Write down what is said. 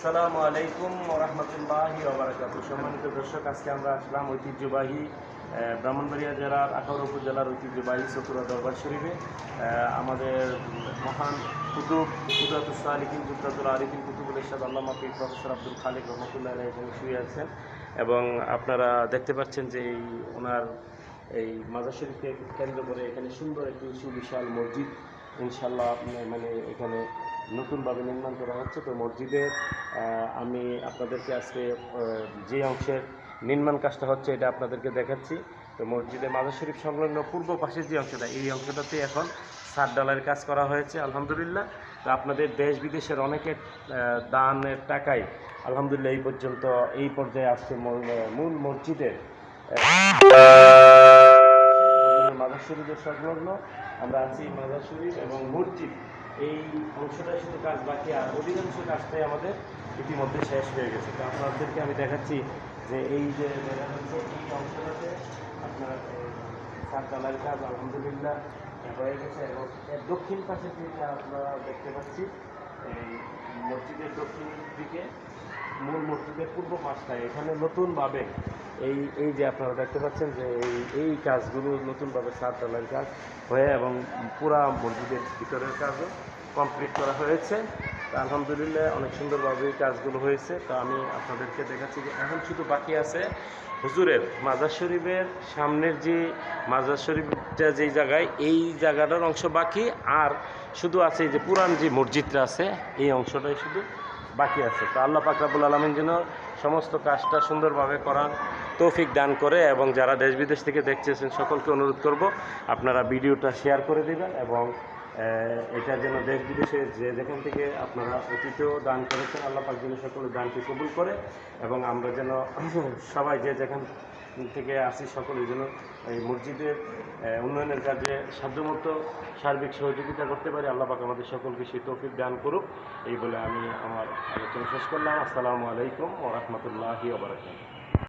আসসালামু আলাইকুম রহমতুল্লাহি ওবরাকাতু সম্মানিত দর্শক, আজকে আমরা আসলাম ঐতিহ্যবাহী ব্রাহ্মণবাড়িয়া জেলার আখাউড়া উপজেলার ঐতিহ্যবাহী চতুরা দরবার শরীফে আমাদের মহান কুতুব কুদরাতুল সালিকিন, কুদরাতুল আরিফিন, কুতুবুল ইরশাদ আল্লামা পীর প্রফেসর আব্দুল খালিক রহমতুল্লাহ এখানে শুয়ে আছেন। এবং আপনারা দেখতে পাচ্ছেন যে এই ওনার এই মাজার শরীফকে কেন্দ্র করে এখানে সুন্দর একটি সুবিশাল মসজিদ ইনশাল্লাহ মানে এখানে নতুনভাবে নির্মাণ করা হচ্ছে। তো মসজিদে আমি আপনাদেরকে আজকে যে অংশের নির্মাণ কাজটা হচ্ছে এটা আপনাদেরকে দেখাচ্ছি। তো মসজিদে মাদার শরীফ সংলগ্ন পূর্ব পাশের যে অংশটা, এই অংশটাতে এখন সাত ডালারের কাজ করা হয়েছে, আলহামদুলিল্লাহ। তো আপনাদের দেশ বিদেশের অনেকের দানের টাকায় আলহামদুলিল্লাহ এই পর্যন্ত, এই পর্যায়ে আসছে মূল মসজিদের মাদার শরীফের সংলগ্ন। আমরা আছি মাদার শরীফ এবং মসজিদ। এই অংশটাই শুধু কাজ বাকি আর অধিকাংশ কাজটাই আমাদের ইতিমধ্যে শেষ হয়ে গেছে। তো আপনাদেরকে আমি দেখাচ্ছি যে এই যে দেখা এই অংশটাতে আপনার সাত কাজ আলহামদুলিল্লাহ হয়ে গেছে এবং দক্ষিণ পাশে যেটা আপনারা দেখতে পাচ্ছি, এই মসজিদের দক্ষিণ দিকে, মূল মসজিদের পূর্ব পাশটায়, এখানে নতুনভাবে এই এই যে আপনারা দেখতে পাচ্ছেন যে এই এই কাজগুলো নতুনভাবে সাত ডালার কাজ হয়ে এবং পুরা মসজিদের ভিতরের কাজও কমপ্লিট করা হয়েছে। তো আলহামদুলিল্লাহ অনেক সুন্দরভাবে কাজগুলো হয়েছে। তো আমি আপনাদেরকে দেখাচ্ছি যে এখন শুধু বাকি আছে হুজুরের মাজার শরীফের সামনের যে মাজার শরীফটা যেই জায়গায়, এই জায়গাটার অংশ বাকি। আর শুধু আছে যে পুরান যে মসজিদটা আছে, এই অংশটাই শুধু বাকি আছে। তো আল্লাহ পাকরাবুল আলমিন যেন সমস্ত কাজটা সুন্দরভাবে করার তৌফিক দান করে এবং যারা দেশ বিদেশ থেকে দেখতেছেন সকলকে অনুরোধ করব আপনারা ভিডিওটা শেয়ার করে দেবেন এবং এটা যেন দেশ বিদেশে যে যেখান থেকে আপনারা অতীতেও দান করেছেন, আল্লাহ পাক যেন সকলের দানকে কবুল করে এবং আমরা যেন সবাই যে যেখান থেকে আসি সকলের জন্য এই মসজিদের উন্নয়নের কাজে সাধ্যমতো সার্বিক সহযোগিতা করতে পারি। আল্লাহ পাক আমাদের সকলকে সেই তৌফিক দান করুক। এই বলে আমি আমার আলোচনা শেষ করলাম। আসসালামু আলাইকুম ও রহমতুল্লাহি ওবরাকাতুহু